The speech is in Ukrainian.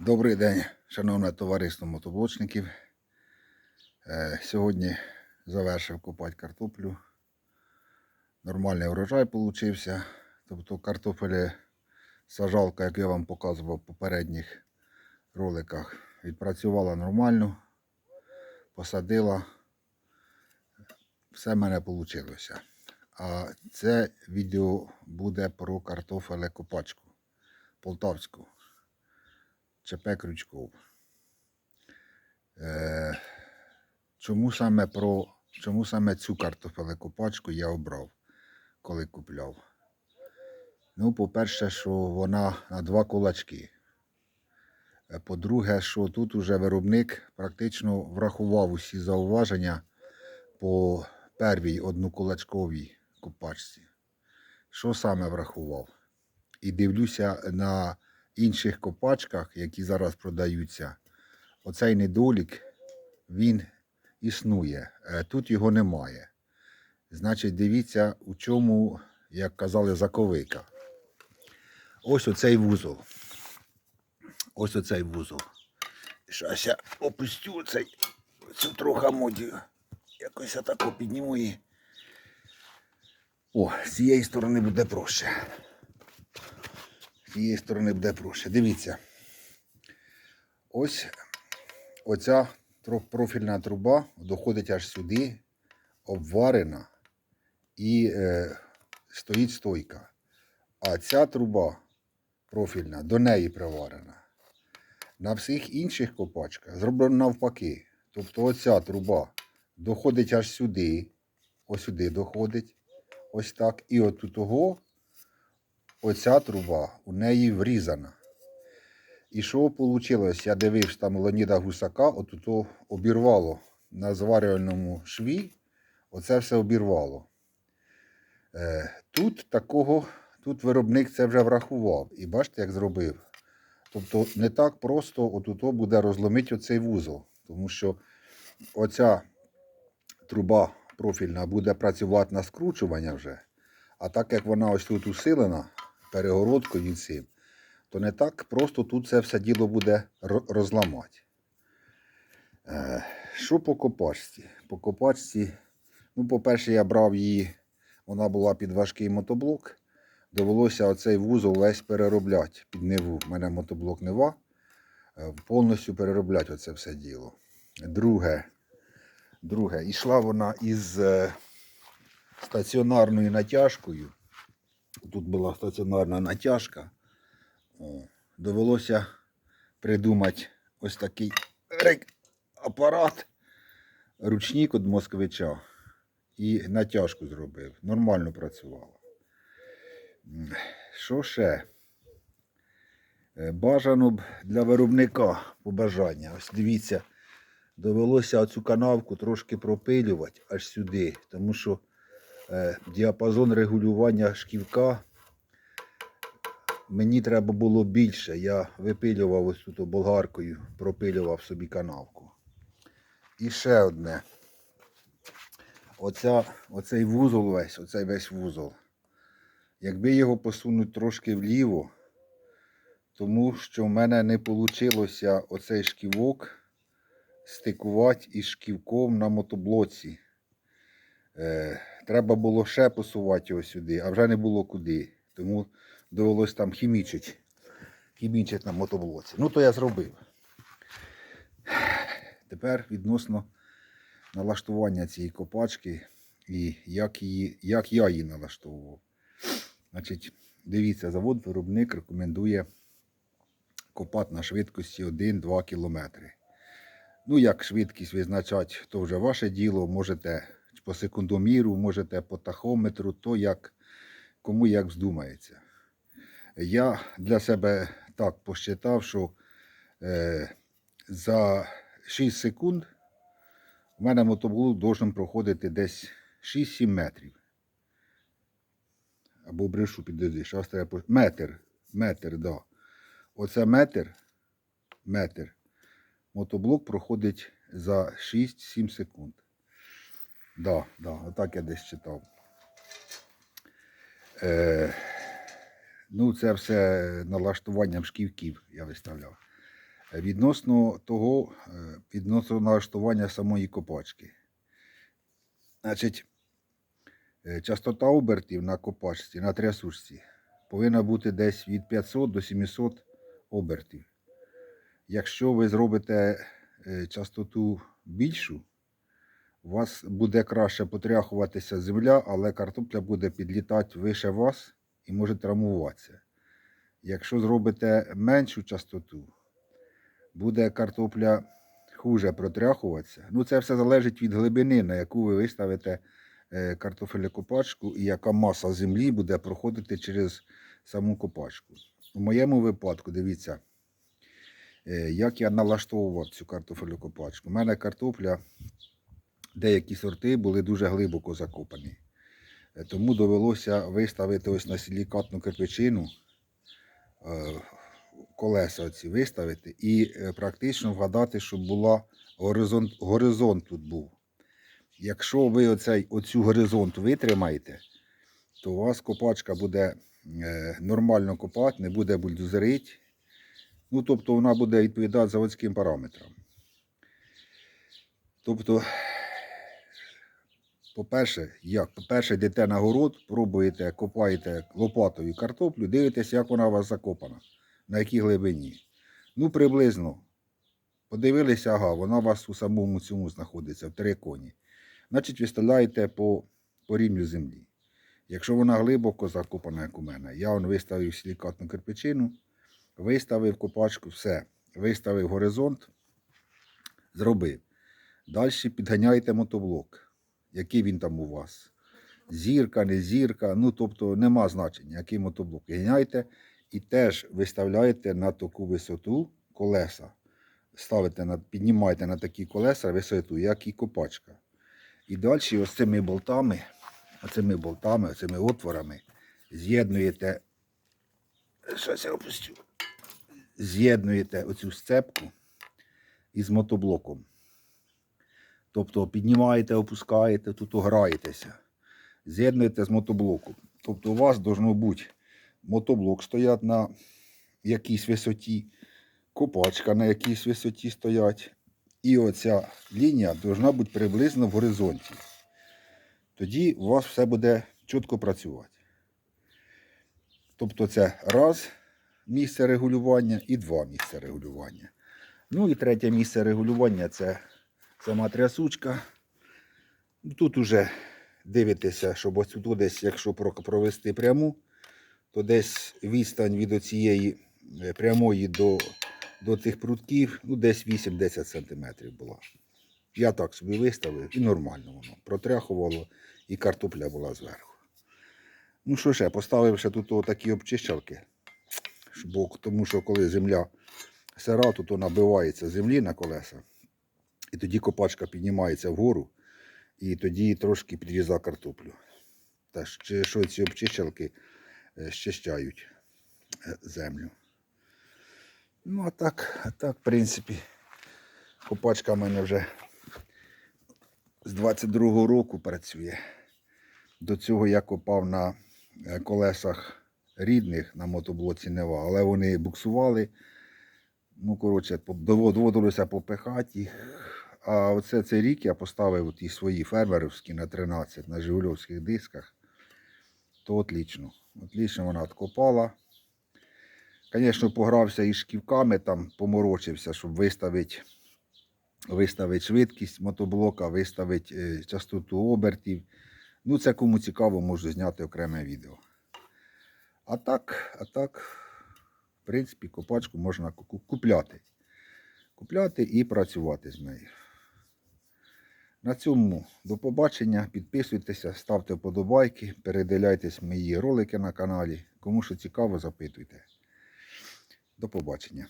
Добрий день, шановне товариство мотоблочників. Е, Сьогодні завершив копати картоплю. Нормальний урожай получився. Тобто картофелі сажалка, як я вам показував в попередніх роликах, відпрацювала нормально, посадила. Все в мене вийшло. А це відео буде про картофелекопачку полтавську. ЧП Крючков. Е, чому саме про чому саме цю картофелекопачку я обрав, коли купляв? Ну, по-перше, що вона на два кулачки. По-друге, що тут уже виробник практично врахував усі зауваження по первій однокулачковій копачці. Що саме врахував? І дивлюся на інших копачках, які зараз продаються, оцей недолік, він існує. Е, Тут його немає. Значить, дивіться, у чому, як казали, заковика. Ось оцей вузол. Ось оцей вузол. Щас я опустю цей, цю трохи модію. Якось отако підніму її. О, з цієї сторони буде проще. З цієї сторони буде проще. Дивіться. Ось оця трьохпрофільна труба доходить аж сюди, обварена і е, стоїть стойка. А ця труба профільна до неї приварена. На всіх інших копачках зроблено навпаки. Тобто оця труба доходить аж сюди, ось сюди доходить, ось так. І от у того оця труба у неї врізана. І що вийшло? Я дивився там Леоніда Гусака, от то обірвало на зварювальному шві, оце все обірвало. Е, тут такого, тут виробник це вже врахував. І бачите, як зробив. Тобто не так просто от то буде розломити оцей вузол. Тому що оця труба профільна буде працювати на скручування вже. А так як вона ось тут усилена перегородкою цим, то не так просто тут це все діло буде розламати. Е, Що по копачці? По копачці, ну, по-перше, я брав її, вона була під важкий мотоблок. Довелося оцей вузол весь переробляти під ниву. У мене мотоблок Нива. Е, Повністю переробляти оце все діло. Друге, друге, ішла вона із е, стаціонарною натяжкою. Тут була стаціонарна натяжка. Довелося придумати ось такий апарат, ручник від москвича. І натяжку зробив. Нормально працювало. Що ще? Е, Бажано б для виробника побажання. Ось дивіться, довелося цю канавку трошки пропилювати аж сюди, тому що діапазон регулювання шківка мені треба було більше. Я випилював ось тут болгаркою, пропилював собі канавку. І ще одне. Оця, оцей вузол весь, оцей весь вузол. Якби його посунути трошки вліво, тому що в мене не вийшло оцей шківок стикувати із шківком на мотоблоці. Е, треба було ще посувати його сюди, а вже не було куди. Тому довелось там хімічити. Хімічити на мотоблоці. Ну, то я зробив. Тепер відносно налаштування цієї копачки і як, її, як я її налаштовував. Значить, дивіться, завод-виробник рекомендує копати на швидкості 1-2 км. Ну, як швидкість визначати, то вже ваше діло. Можете по секундоміру, можете по тахометру, то як кому як вздумається. Я для себе так посчитав, що е, за 6 секунд у мене мотоблок должен проходити десь 6-7 метрів. Або брешу треба метр. Метр, да. Оце метр, метр. Мотоблок проходить за 6-7 секунд. Да, да, отак я десь читав. Е, ну, це все налаштуванням шківків я виставляв. Відносно того, е, відносно налаштування самої копачки. Значить, е, частота обертів на копачці, на трясушці повинна бути десь від 500 до 700 обертів. Якщо ви зробите е, частоту більшу, у вас буде краще потряхуватися земля, але картопля буде підлітати вище вас і може травмуватися. Якщо зробите меншу частоту, буде картопля хуже протряхуватися. Ну, це все залежить від глибини, на яку ви виставите е, картофелькопачку і яка маса землі буде проходити через саму копачку. У моєму випадку, дивіться, е, як я налаштовував цю картофелькопачку. У мене картопля, деякі сорти були дуже глибоко закопані. Е, Тому довелося виставити ось на силікатну кирпичину е, колеса оці виставити і е, практично вгадати, щоб була горизонт, горизонт тут був. Якщо ви оцей, оцю горизонт витримаєте, то у вас копачка буде нормально копати, не буде бульдозерить. Ну, тобто вона буде відповідати заводським параметрам. Тобто, по-перше, як? По-перше, йдете на город, пробуєте, копаєте лопатою картоплю, дивитесь, як вона у вас закопана, на якій глибині. Ну, приблизно. Подивилися, ага, вона у вас у самому цьому знаходиться, в триконі. Значить, виставляєте по, по рівню землі. Якщо вона глибоко закопана, як у мене, я он виставив силікатну кирпичину, виставив копачку, все. Виставив горизонт, зробив. Далі підганяйте мотоблок. Який він там у вас? Зірка, не зірка, ну тобто нема значення, який мотоблок. Ганяйте і теж виставляєте на таку висоту колеса. Ставите на, піднімаєте на такі колеса висоту, як і копачка. І далі ось цими болтами, оцими болтами, оцими отворами з'єднуєте. Щось я опустю. З'єднуєте оцю сцепку із мотоблоком. Тобто піднімаєте, опускаєте, тут граєтеся. З'єднуєте з мотоблоком. Тобто у вас должно бути мотоблок стоять на якійсь висоті, копачка на якійсь висоті стоять. І оця лінія повинна бути приблизно в горизонті. Тоді у вас все буде чітко працювати. Тобто це раз місце регулювання і два місця регулювання. Ну і третє місце регулювання це сама трясучка. Ну, Тут уже дивитеся, щоб ось тут десь, якщо провести пряму, то десь відстань від оцієї е, прямої до, до тих прутків, ну десь 8-10 см була. Я так собі виставив і нормально воно. Протряхувало і картопля була зверху. Ну що ще, поставив ще тут такі обчищалки. Тому що коли земля сира, то, то набивається землі на колеса. І тоді копачка піднімається вгору, і тоді трошки підріза картоплю. Та ще що ці обчищалки е, щищають е, землю. Ну, а так, а так, в принципі, копачка в мене вже з 22-го року працює. До цього я копав на е, колесах рідних на мотоблоці Нева, але вони буксували. Ну, коротше, доводилося попихати їх. А оце цей рік я поставив ті свої фермерівські на 13 на жигульовських дисках. То отлично. Отлично вона откопала. Звісно, погрався із шківками, там поморочився, щоб виставити, виставити швидкість мотоблока, виставити е, частоту обертів. Ну, це кому цікаво, можу зняти окреме відео. А так, а так, в принципі, копачку можна купляти. Купляти і працювати з нею. На цьому до побачення. Підписуйтеся, ставте вподобайки, передивляйтесь мої ролики на каналі. Кому що цікаво, запитуйте. До побачення.